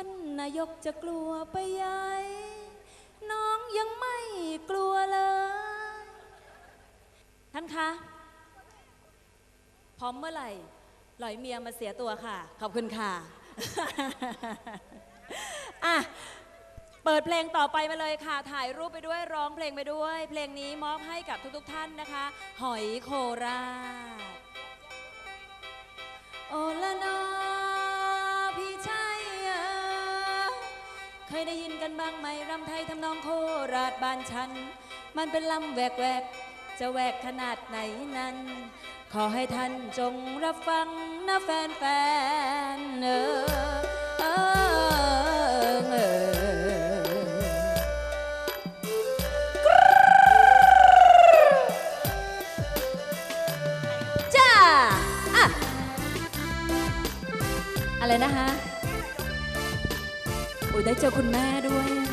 ท่านนายกจะกลัวไปใหญ่น้องยังไม่กลัวเลย ท่านคะ พร้อมเมื่อไหร่หลอยเมียมาเสียตัวค่ะ ขอบคุณค่ะอะ เปิดเพลงต่อไปมาเลยค่ะ ถ่ายรูปไปด้วยร้องเพลงไปด้วย เพลงนี้มอบให้กับทุกๆท่านนะคะ หอยโคราช เคยได้ยินกันบ้างไหมรำไทยทำนองโคราชบ้านฉัน มันเป็นลำแหวกแหวกจะแหวกขนาดไหนนั้น ขอให้ท่านจงรับฟังนะแฟนแฟนๆเออเออเออจ้าอะอะไรนะคะ โอ้ยได้เจอคุณแม่ด้วย